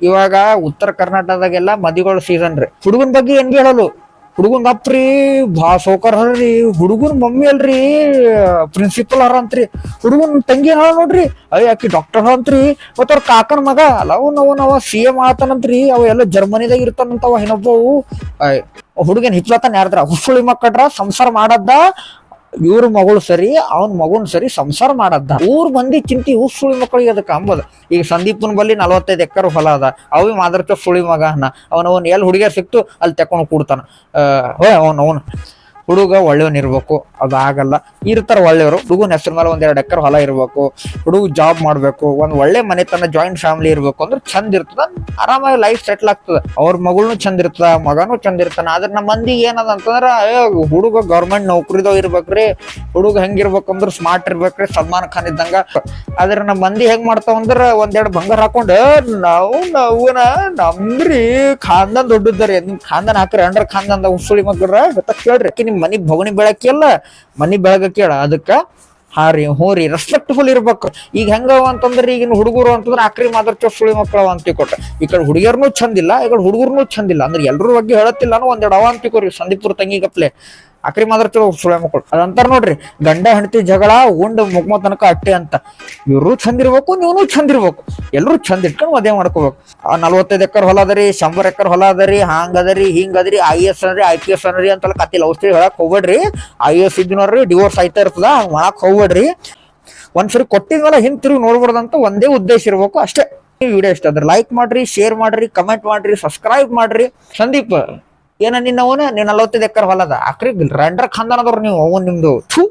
ಇವಾಗ ಉತ್ತರ ಕರ್ನಾಟಕದಾಗೆಲ್ಲ ಮದಿಗಳ ಸೀಸನ್ ರೀ. ಹುಡುಗನ ಬಗ್ಗೆ ಏನ್ ಹೇಳಲು ಹುಡುಗನ್ ಅಪ್ರಿ ಬಾ ಸೋಕರ್ ಹರ್ರಿ ಹುಡುಗನ್ ಮಮ್ಮಿ ಅಲ್ರಿ ಪ್ರಿನ್ಸಿಪಲ್ ಹರ ಅಂತ್ರಿ. ಹುಡುಗನ್ ತಂಗಿ ಹೇಳ ನೋಡ್ರಿ. ಅಯ್ಯ, ಆಕಿ ಡಾಕ್ಟರ್ ಅಂತ್ರಿ. ಮತ್ತ ಅವ್ರ ಕಾಕನ ಮಗ ಅಲ್ಲ ಅವ ಸಿ ಎಂ ಆತನಂತ್ರಿ. ಅವ ಎಲ್ಲ ಜರ್ಮನಿದಾಗ ಇರ್ತಾನಂತವ ಇನ್ನೊಬ್ಬವು ಹುಡುಗನ್ ಹಿಚ್ಲತ್ತಾನ ಯಾರ್ದ್ರ? ಹುಸುಳಿ ಮಕ್ಕಡ್ರ ಸಂಸಾರ ಮಾಡದ್ದ ಇವ್ರ ಮಗಳು ಸರಿ, ಅವನ್ ಮಗುನ್ ಸರಿ ಸಂಸಾರ ಮಾಡದ್ದ. ಊರ್ ಮಂದಿ ಚಿಂತಿ, ಊರ್ ಸುಳಿ ಮಕ್ಕಳಿಗೆ ಅದಕ್ಕೆ ಅಂಬದ ಈಗ ಸಂದೀಪನ್ ಬಲ್ಲಿ ನಲವತ್ತೈದು ಎಕರೆ ಹೊಲ ಅದ. ಅವಿ ಮಾದರ್ಕ ಸುಳಿ ಮಗ ಅನ್ನ. ಅವನ, ಅವನ್ ಎಲ್ಲಿ ಹುಡುಗಿಯರ್ ಸಿಕ್ತು ಅಲ್ಲಿ ತಕೊಂಡು ಕೂಡ್ತಾನ. ಅವನ್ ಅವನ್. ಹುಡುಗ ಒಳ್ಳೆಯವನ್ ಇರ್ಬೇಕು, ಅದು ಆಗಲ್ಲ. ಇರ್ತಾರೆ ಒಳ್ಳೆಯವರು, ಹುಡುಗನ ಹೆಸರು ಮೇಲೆ ಒಂದೆರಡು ಎಕರೆ ಹೊಲ ಇರ್ಬೇಕು, ಹುಡುಗ ಜಾಬ್ ಮಾಡಬೇಕು, ಒಂದು ಒಳ್ಳೆ ಮನೆತನ ಜಾಯಿಂಟ್ ಫ್ಯಾಮಿಲಿ ಇರ್ಬೇಕು ಅಂದ್ರೆ ಚಂದ ಇರ್ತದ, ಆರಾಮಾಗಿ ಲೈಫ್ ಸೆಟ್ಲ್ ಆಗ್ತದೆ. ಅವ್ರ ಮಗಳು ಚಂದ ಇರ್ತದ, ಮಗನೂ ಚಂದ ಇರ್ತಾನ, ಆದ್ರೆ ನಮ್ಮ ಮಂದಿ ಏನದ ಅಂತಂದ್ರೆ ಹುಡುಗ ಗೌರ್ಮೆಂಟ್ ನೌಕರಿದವ್ ಇರ್ಬೇಕ್ರಿ, ಹುಡುಗ ಹೆಂಗಿರ್ಬೇಕಂದ್ರ ಸ್ಮಾರ್ಟ್ ಇರ್ಬೇಕ್ರಿ, ಸಲ್ಮಾನ್ ಖಾನ್ ಇದ್ದಂಗ. ಆದ್ರೆ ನಮ್ಮ ಮಂದಿ ಹೆಂಗ್ ಮಾಡ್ತಾವ ಅಂದ್ರ ಒಂದೆರಡು ಬಂಗಾರ ಹಾಕೊಂಡು ನಾವು ನಾವನ ನಮ್ರಿ ಖಾನ್ದಾನ್ ದೊಡ್ಡದ್ರಿ ನಿಮ್ ಖಾನ್ದಾನ್ ಹಾಕ್ರಿ, ಅಂಡ್ರ ಖಾನ್ದಾನ್ ಉಸುಳಿ ಮಗ್ರ ಗೊತ್ತ ಕೇಳ್ರಿ. ನಿಮ್ ಮನಿ ಭವನಿ ಬೆಳಕಿಲ್ಲ ಮನಿ ಬೆಳಗ ಕೇಳ, ಅದಕ್ಕ ಹಾ ರೀ ಹ್ಞೂ ರೀ ರೆಸ್ಪೆಕ್ಟ್ಫುಲ್ ಇರ್ಬೇಕು. ಈಗ ಹೆಂಗವ ಅಂತಂದ್ರೆ ಈಗಿನ ಹುಡುಗರು ಅಂತಂದ್ರೆ ಆಕ್ರಿ ಮಾದರ್ ಸುಳಿ ಮಕ್ಕಳು ಅಂತ ಕೊಟ್ಟ. ಈ ಕಡೆ ಹುಡುಗಿಯರ್ನೂ ಚಂದಿಲ್ಲ, ಈ ಕಡೆ ಹುಡುಗರ್ನೂ ಚಂದಿಲ್ಲ. ಅಂದ್ರೆ ಎಲ್ರ ಬಗ್ಗೆ ಹೇಳತ್ತಿಲ್ಲ ಅನ್ನೋ ಒಂದೆರಡು ಅವ ಅಂತಿಕೋರಿ ಸಂದೀಪುರ ತಂಗಿ ಗಪ್ಲೆ. ಆಕ್ರಿ ಮಾತ್ರ ಚಲೋ ಸುಳೆ ಮಕ್ಕಳು. ಅದಂತಾರ ನೋಡ್ರಿ, ಗಂಡ ಹೆಂಡತಿ ಜಗಳ, ಉಂಡ್ ಮುಗ್ಮ ತನಕ ಅಟ್ಟೆ ಅಂತ. ಇವರು ಚಂದ ಇರ್ಬೇಕು, ನೀವನು ಚಂದ ಇರ್ಬೇಕು. ಎಲ್ಲರೂ ಚಂದ ಇಟ್ಕೊಂಡು ಮದುವೆ ಮಾಡ್ಕೋಬೇಕು. ನಲ್ವತ್ತೈದು ಎಕರ್ ಹೊಲ ಅದರಿ, ಶಂಬರ್ ಎಕರ್ ಹೊಲ ಅದರಿ, ಹಂಗ ಅದರಿ, ಹಿಂಗ ಅದರಿ, ಐ ಎಸ್ ಅನ್ರಿ ಐ ಪಿ ಎಸ್ ಅನ್ರಿ ಅಂತಲ್ಲ ಕತ್ತಿಲ್ಲ ಔಷಧಿ ಹೇಳಕ್ ಹೋಗ್ಬೇಡ್ರಿ. ಐ ಎಸ್ ಇದ್ದಿನವ್ರಿ ಡಿವೋರ್ಸ್ ಆಯ್ತಾ ಇರ್ತದ, ಹಂಗ್ ಮಾಡಕ್ ಹೋಗ್ಬೇಡ್ರಿ. ಒಂದ್ಸರಿ ಕೊಟ್ಟಿದ್ಮೇಲೆ ಹಿಂತಿರು ನೋಡ್ಬಾರ್ದಂತ ಒಂದೇ ಉದ್ದೇಶ ಇರ್ಬೇಕು ಅಷ್ಟೇ. ವಿಡಿಯೋ ಇಷ್ಟ ಅದ್ರ ಲೈಕ್ ಮಾಡ್ರಿ ಶೇರ್ ಮಾಡ್ರಿ ಕಮೆಂಟ್ ಮಾಡ್ರಿ ಸಬ್ಸ್ಕ್ರೈಬ್ ಮಾಡ್ರಿ. ಸಂದೀಪ್. ಏನ ನಿನ್ನವನ ನೀನ್ ನಲವತ್ತೈದು ಎಕರ್ ಹೊಲದ. ಅಕ್ರಿ ರೆಂಡರ್ ಖಾನ್ದಾನದವ್ರು ನೀವು ಅವನ್ ನಿಮ್ದು. ಥೂ.